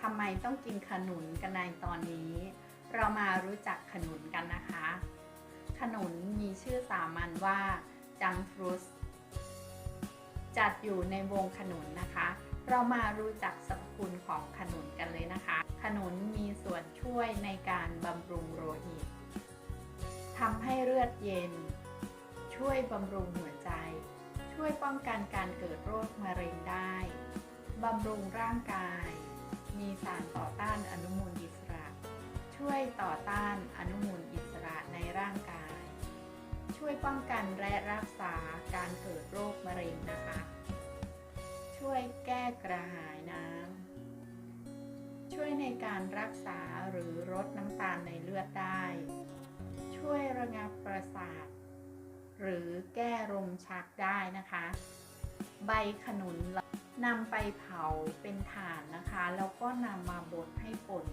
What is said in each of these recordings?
ทำไมต้องกินขนุนกันในตอนนี้ เรามารู้จักขนุนกันนะคะ ขนุนมีชื่อสามัญว่าจังฟรุส จัดอยู่ในวงขนุนนะคะ เรามารู้จักสรรพคุณของขนุนกันเลยนะคะ ขนุนมีส่วนช่วยในการบำรุงโลหิตทำให้เลือดเย็น ช่วยบำรุงหัวใจ ช่วยป้องกันการเกิดโรคมะเร็งได้ บำรุงร่างกาย มีสารต่อต้านอนุมูลอิสระ ช่วยต่อต้านอนุมูลอิสระในร่างกาย ช่วยป้องกันและรักษาการเกิดโรคมะเร็งนะคะ ช่วยแก้กระหายน้ำ ช่วยในการรักษาหรือลดน้ำตาลในเลือดได้ ช่วยระงับประสาท หรือแก้ลมชักได้นะคะ ใบขนุน นำไปเผาเป็นถ่านนะคะ แล้วก็นำมาบดให้ป่น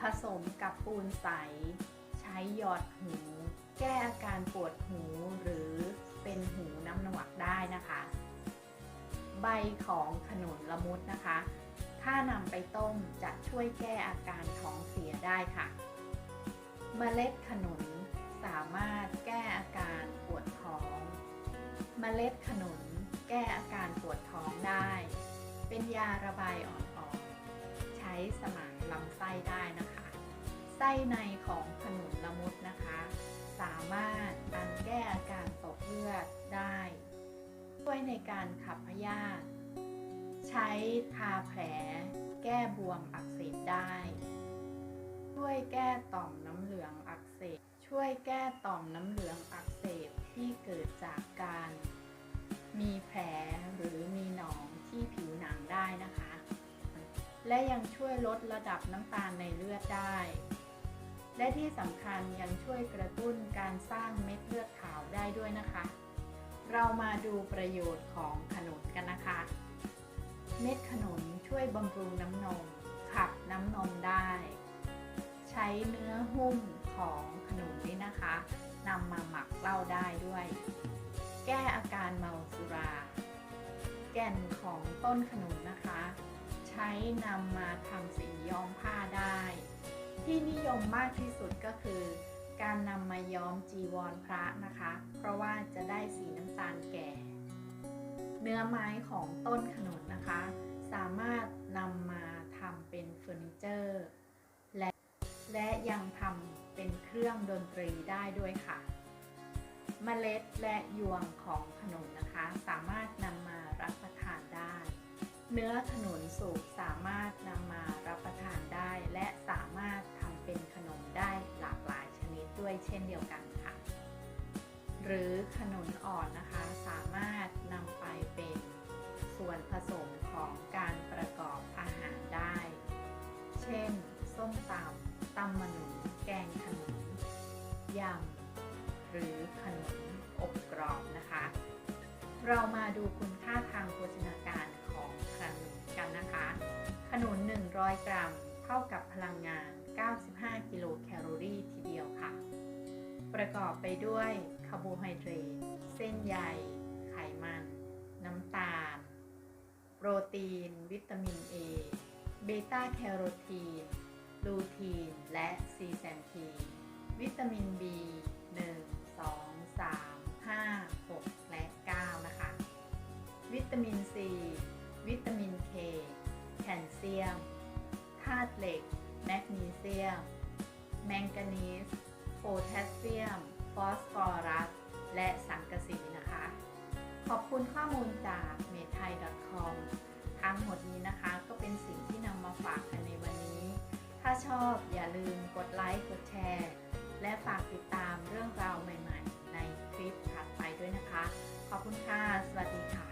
ผสมกับปูนใส ใช้หยอดหู แก้อาการปวดหูหรือเป็นหูน้ำหนวกได้นะคะ ใบของขนุนละมุดนะคะ ถ้านำไปต้มจะช่วยแก้อาการท้องเสียได้ค่ะ เมล็ดขนุนสามารถแก้อาการปวดท้อง เมล็ดขนุนแก้อาการปวดท้องได้ เป็นยาระบายอ่อนๆ ใช้สมานลำไส้ได้นะคะ ไส้ในของขนุนละมุดนะคะ สามารถกันแก้อาการตกเลือดได้ ช่วยในการขับพยาธิ ใช้ทาแผล แก้บวมอักเสบได้ ช่วยแก้ต่อมน้ำเหลืองอักเสบ ช่วยแก้ต่อมน้ำเหลืองอักเสบที่เกิดจากการ มีแผลหรือมีหนองที่ผิวหนังได้นะคะ และยังช่วยลดระดับน้ำตาลในเลือดได้ และที่สำคัญยังช่วยกระตุ้นการสร้างเม็ดเลือดขาวได้ด้วยนะคะ เรามาดูประโยชน์ของขนุนกันนะคะ เม็ดขนุนช่วยบำรุงน้ำนม ขับน้ำนมได้ ใช้เนื้อหุ้มของขนุนนี้นะคะนำมาหมักเหล้าได้ด้วย แก้อาการเมาสุรา แก่นของต้นขนุนนะคะ ใช้นำมาทำสีย้อมผ้าได้ ที่นิยมมากที่สุดก็คือ การนำมาย้อมจีวรพระนะคะ เพราะว่าจะได้สีน้ำตาลแก่ เนื้อไม้ของต้นขนุนนะคะ สามารถนำมาทำเป็นเฟอร์นิเจอร์และและยังทำเป็นเครื่องดนตรีได้ด้วยค่ะ เมล็ดและยวงของขนุนนะคะ สามารถนำมารับประทานได้ เนื้อขนุนสุกสามารถนำมารับประทานได้ และสามารถทำเป็นขนมได้หลากหลายชนิดด้วยเช่นเดียวกันค่ะ หรือขนุนอ่อนนะคะ สามารถนำไปเป็นส่วนผสมของการประกอบอาหารได้ เช่น ส้มตำตำมะหนุนแกงขนุนยำ หรือขนมอบกรอบนะคะ เรามาดูคุณค่าทางโภชนาการของขนุนกันนะคะ ขนุน100 กรัม เท่ากับพลังงาน 95 กิโลแคลอรี่ทีเดียวค่ะ ประกอบไปด้วยคาร์โบไฮเดรต เส้นใย ไขมัน น้ำตาล โปรตีน วิตามิน A เบต้าแคโรทีน ลูทีน และซีแซนทีนวิตามิน B 1 2 3 5 6 และ 9 นะคะ วิตามิน C วิตามิน K แคลเซียมธาตุเหล็ก แมกนีเซียม แมงกานีสโพแทสเซียม ฟอสฟอรัส และสังกะสีนะคะ ขอบคุณข้อมูลจาก m e t h a i .com ทั้งหมดนี้นะคะก็เป็นสิ่งที่นำมาฝากกันในวันนี้ ถ้าชอบอย่าลืมกดไลค์ กดแชร์ และฝากติดตามเรื่องราวใหม่ คุณค่ะ สวัสดีค่ะ